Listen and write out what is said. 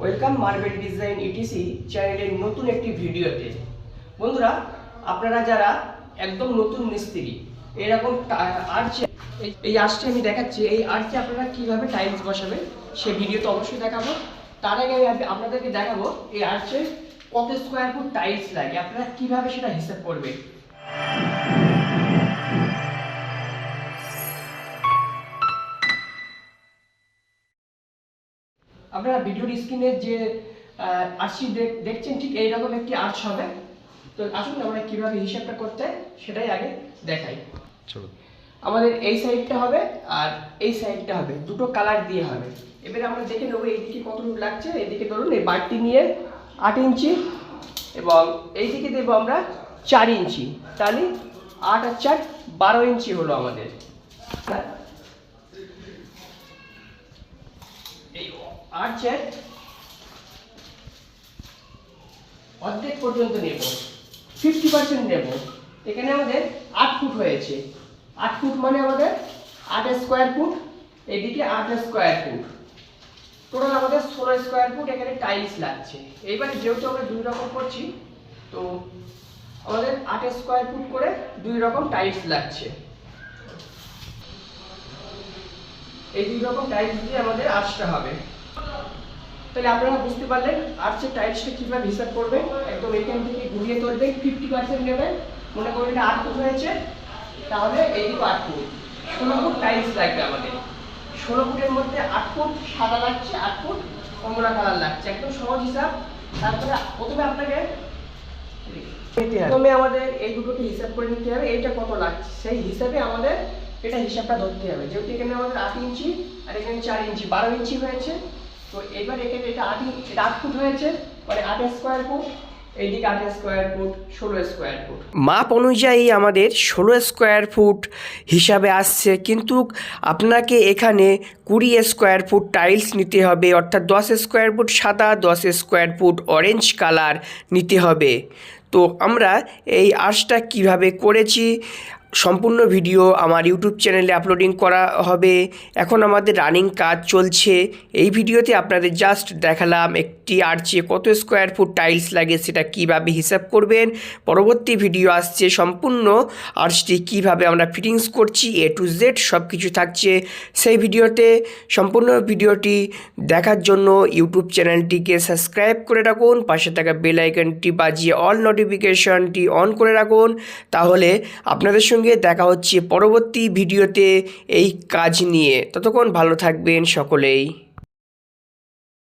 Welcome marble design etc চ্যানেলের নতুন একটি ভিডিওতে। বন্ধুরা, আপনারা যারা একদম নতুন মিস্ত্রি, এরকম আর্চে এই আর্চটি আমি দেখাচ্ছি, এই আর্চে আপনারা কীভাবে টাইলস বসাবেন, সে ভিডিও তো অবশ্যই দেখাবো। তার আগে আমি আপনাদেরকে দেখাবো, এই আর্চে কত স্কোয়ার ফুট টাইলস লাগে, আপনারা কীভাবে সেটা হিসাব করবেন। আপনারা ভিডিওর স্ক্রিনে যে আর্চি দেখছেন ঠিক এইরকম একটি আর্চ হবে। তো আসুন আমরা কীভাবে হিসাবটা করতে সেটাই আগে দেখাই। আমাদের এই সাইডটা হবে আর এই সাইডটা হবে। দুটো কালার দিয়ে হবে। এবারে আমরা দেখে নেব এইদিকে কতটুকু লাগছে। এইদিকে ধরুন এই বাড়তি নিয়ে আট ইঞ্চি এবং এইদিকে দেবো আমরা চার ইঞ্চি। তাহলে আট আর চার বারো ইঞ্চি হলো আমাদের। এই আট চার অর্ধেক পর্যন্ত নেব ফিফটি পার্সেন্ট নেব। এখানে আমাদের আট ফুট হয়েছে। আট ফুট মানে আমাদের আট স্কোয়ার ফুট এদিকে আট স্কোয়ার ফুট টোটাল আমাদের ষোলো স্কোয়ার ফুট এখানে টাইলস লাগছে। এইবার যেহেতু আমরা দুই রকম করছি, তো আমাদের আট স্কোয়ার ফুট করে দুই রকম টাইলস লাগছে। এই দুই রকম টাইলস দিয়ে আমাদের আসতে হবে। তাহলে আপনারা বুঝতে পারলেন আর্চের টাইলসটা কীভাবে হিসাব করবেন, একদম এখান থেকে ঘুরিয়ে তুলবেন ফিফটি পার্সেন্ট নেবেন মনে করবেন আট ফুট হয়েছে, তাহলে এইদিকে আট ফুট ষোলো ফুট টাইলস লাগবে আমাদের। ষোলো ফুটের মধ্যে আট ফুট সাদা লাগছে, আট ফুট কমলা কালার লাগছে। একদম সহজ হিসাব। তারপরে প্রথমে আপনাকে প্রথমে আমাদের এই দুটোকে হিসাব করে নিতে হবে, এইটা কত লাগছে? সেই হিসাবে আমাদের এটা হিসাবটা ধরতে হবে। যেহেতু এখানে আমাদের আট ইঞ্চি, আর এখানে চার ইঞ্চি, বারো ইঞ্চি হয়েছে। তো এবার এখানে এটা আট এটা আট ফুট হয়েছে মানে আট স্কোয়ার ফুট এইদিকে ফুট ফুট মাপ অনুযায়ী আমাদের ষোলো স্কোয়ার ফুট হিসাবে আসছে, কিন্তু আপনাকে এখানে কুড়ি স্কোয়ার ফুট টাইলস নিতে হবে, অর্থাৎ দশ স্কোয়ার ফুট সাদা, দশ স্কোয়ার ফুট অরেঞ্জ কালার নিতে হবে। তো আমরা এই আর্চটা কীভাবে করেছি? সম্পূর্ণ ভিডিও আমার ইউটিউব চ্যানেলে আপলোডিং করা হবে। এখন আমাদের রানিং কাজ চলছে। এই ভিডিওতে আপনাদের জাস্ট দেখালাম একটি আর্চে কত স্কোয়ার ফুট টাইলস লাগে, সেটা কীভাবে হিসাব করবেন। পরবর্তী ভিডিও আসছে সম্পূর্ণ আর্চটি কীভাবে আমরা ফিটিংস করছি এ টু জেড সব কিছু থাকছে সেই ভিডিওতে। সম্পূর্ণ ভিডিওটি দেখার জন্য ইউটিউব চ্যানেলটিকে সাবস্ক্রাইব করে রাখুন, পাশে থাকা বেল আইকনটি বাজিয়ে অল নোটিফিকেশনটি অন করে রাখুন। তাহলে আপনাদের সঙ্গে দেখা হচ্ছে পরবর্তী ভিডিওতে এই কাজ নিয়ে। ততক্ষণ ভালো থাকবেন সকলেই।